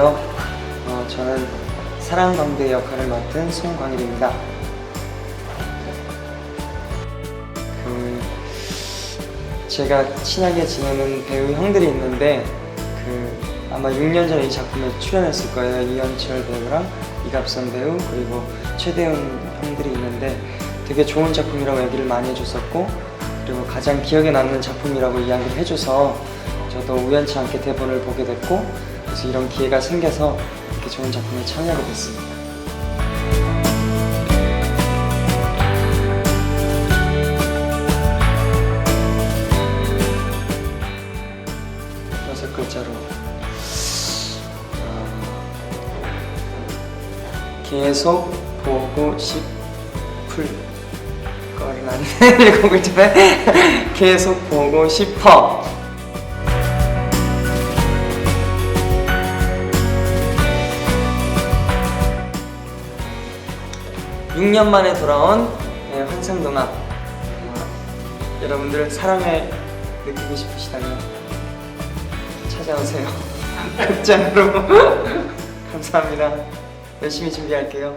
안녕하세요. 어, 저는 사랑광대 역할을 맡은 송광일입니다. 그 제가 친하게 지내는 배우 형들이 있는데 그 아마 6년 전에 이 작품에 출연했을 거예요. 이현철 배우랑 이갑선 배우 그리고 최대훈 형들이 있는데 되게 좋은 작품이라고 얘기를 많이 해줬었고 그리고 가장 기억에 남는 작품이라고 이야기를 해줘서 저도 우연치 않게 대본을 보게 됐고 그래서 이런 기회가 생겨서 이렇게 좋은 작품에 참여하게 됐습니다. 여섯 글자로 어, 계속 보고 싶을 안 일곱 글자에 계속 보고 싶어 6년 만에 돌아온 네, 환상동화 어, 여러분들 사랑을 느끼고 싶으시다면 찾아오세요. 극장으로. 감사합니다. 열심히 준비할게요